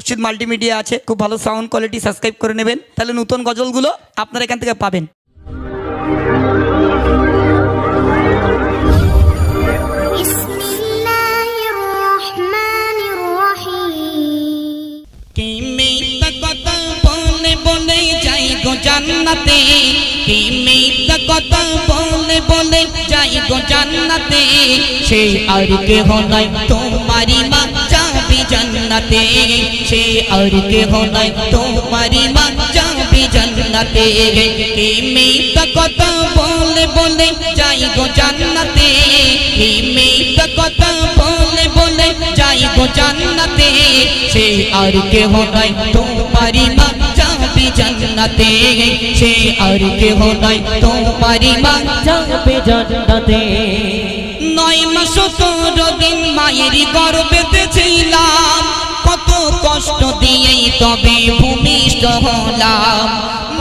মসজিদ মাল্টিমিডিয়া আছে, খুব ভালো সাউন্ড কোয়ালিটি সাবস্ক্রাইব করে নেবেন। তাহলে নতুন গজলগুলো আপনারা এখান থেকে পাবেন। জান্নাতে সেই আর কেহ নাই তোমারি মা জান্নাতে, সে আর কে নাই। তোমারি মা যাবি জান্নাতে। কি মিথ্যা কথা বলে বলে যাই গো জান্নাতে। কি মিথ্যা কথা বলে বলে যাই গো জান্নাতে। সে আর কে নাই, তোমারি মা যাবি জান্নাতে। সে আর কে নাই, তোমারি মা যাবে জান্নাতে। নয় মাস তোর দিন মায়ের গর্বেতে ছিলাম কত কষ্ট দিয়েই তবে ভূমিষ্ঠ হলাম।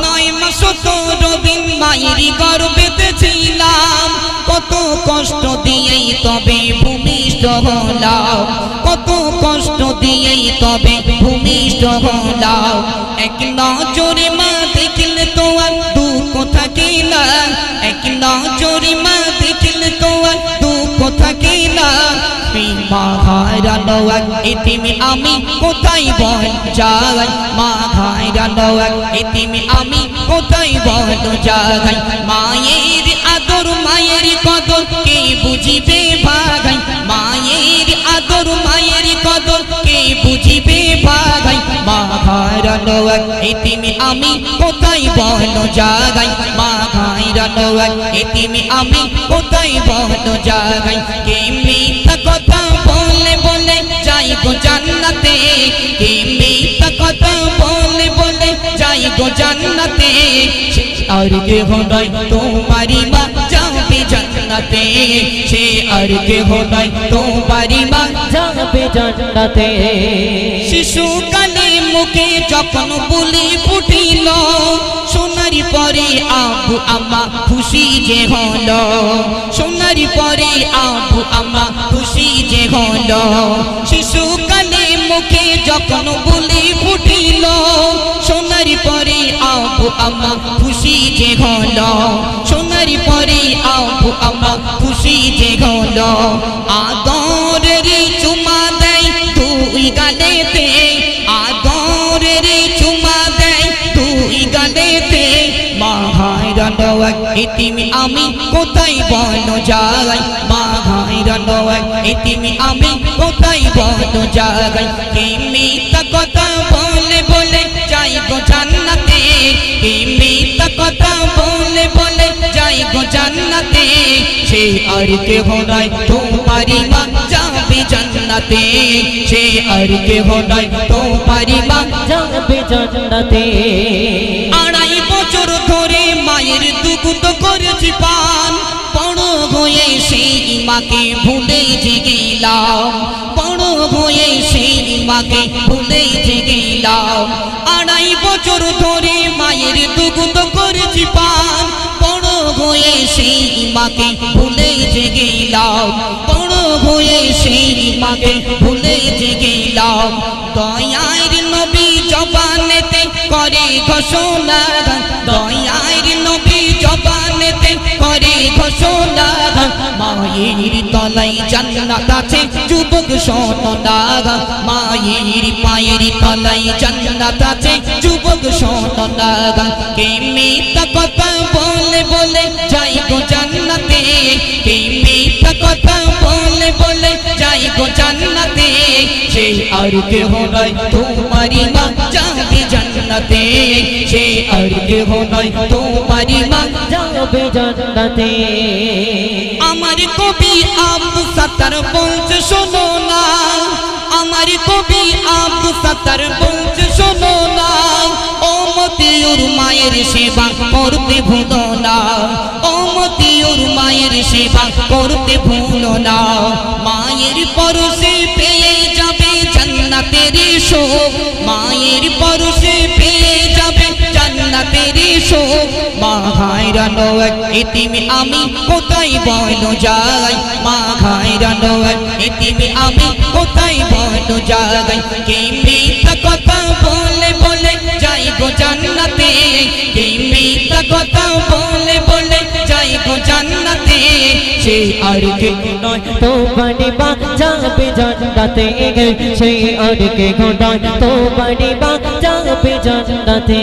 নয় মাস তোর দিন মায়ের গর্বেতে ছিলাম কত কষ্ট দিয়েই তবে ভূমিষ্ঠ হলাম। কত কষ্ট দিয়েই তবে ভূমিষ্ঠ হলাম। এক নজরে মা মা হারানো এক এতিমি আমি কোথায় বল যাই মা হারানো এক এতিমি আমি কোথায় বল যাই মায়ের আদর মায়ের কদর কে বুঝিবে ভাগাই মায়ের আদর মায়ের কদর কে বুঝিবে ভাগাই মা হারানো এক এতিমি আমি কোথায় বল যাই মা হারানো এক এতিমি আমি কোথায় বল যাই কে মিথ্যা কথা বলে বলে যাই গো জান্নাতে কে মিথ্যা কথা বলে বলে যাই গো জান্নাতে। আর কে হনাই তোমারি মা যাবে জান্নাতে। সে আর কে হনাই তোমারি মা যাবে জান্নাতে। শিশুকালে মুখে যখন বলি ফুটিল, সোনারি পরে আবু আমা খুশি যে হল। সোনারি পরে আবু আমা খুশি যে হল। শিশুকালে মুখে যখন বলি ফুটিল, সোনারি পরে আবু আমা খুশি যে হল। সোনারি পরে আবু আমা খুশি যে হল। আদরের চুমা দেয় তুই গালেতে এতিমি আমি কোথায় বল যাই মা হায়রানো এক এতিমি আমি কোথায় বল যাই মিথ্যা কথা বলে বলে যাই গো জান্নাতে? মিথ্যা কথা বলে বলে যাই গো জান্নাতে? সে আর কে নাই তোমারি মা যাবে জান্নাতে। সে আর কে নাই তোমারি মা যাবে জান্নাতে। মাকে ভুলে যে গেলাম বড় হয়ে সেই মাকে ভুলে যে গেলাম আড়াই বছর ধরে মায়ের দুগুত করেছি পান। বড় হয়ে সেই মাকে ভুলে যে গেলাম বড় হয়ে সেই মাকে ভুলে যে গেলাম দয়ার নবী জবানেতে করে ঘোষণা। দয়ার নবী জবানেতে করে ঘোষণা। মায়ের তলাই জান্নাত আছে, যুবক শোনা মায়ের পায়ের তলাই জান্নাত আছে, যুবক শোনা কে মিথ্যা কথা বলে বলে যাই গো জান্নাতে? কে মিথ্যা কথা বলে বলে যাই গো জান্নাতে? সে আর কে নাই তোমারি মা যাবে জান্নাতে। সে আর কে নাই তোমারি মা যাবে জান্নাতে। আমার কবি আব্দু সাত্তার বলছে শোনো না। আমার কবি আব্দু সাত্তার বলছে শোনো না। ও মতিউর মায়ের সেবা করতে ভুলো না। ও মতিউর মায়ের সেবা করতে ভুলো না। মায়ের পরশে পেয়ে যাবে জান্নাতের শোক। মায়ের পরশে জান্নাতের শোক। মা হায়রানো এক এতিমি আমি কোথায় বল যাই মা হায়রানো এক এতিমি আমি কোথায় বল যাই কে কথা কথা সে আর কে নয়? তো বাড়ি বা যাবে জান্নাতে সেই আর কে ঘটায় তো বাড়ি বা যাবে জান্নাতে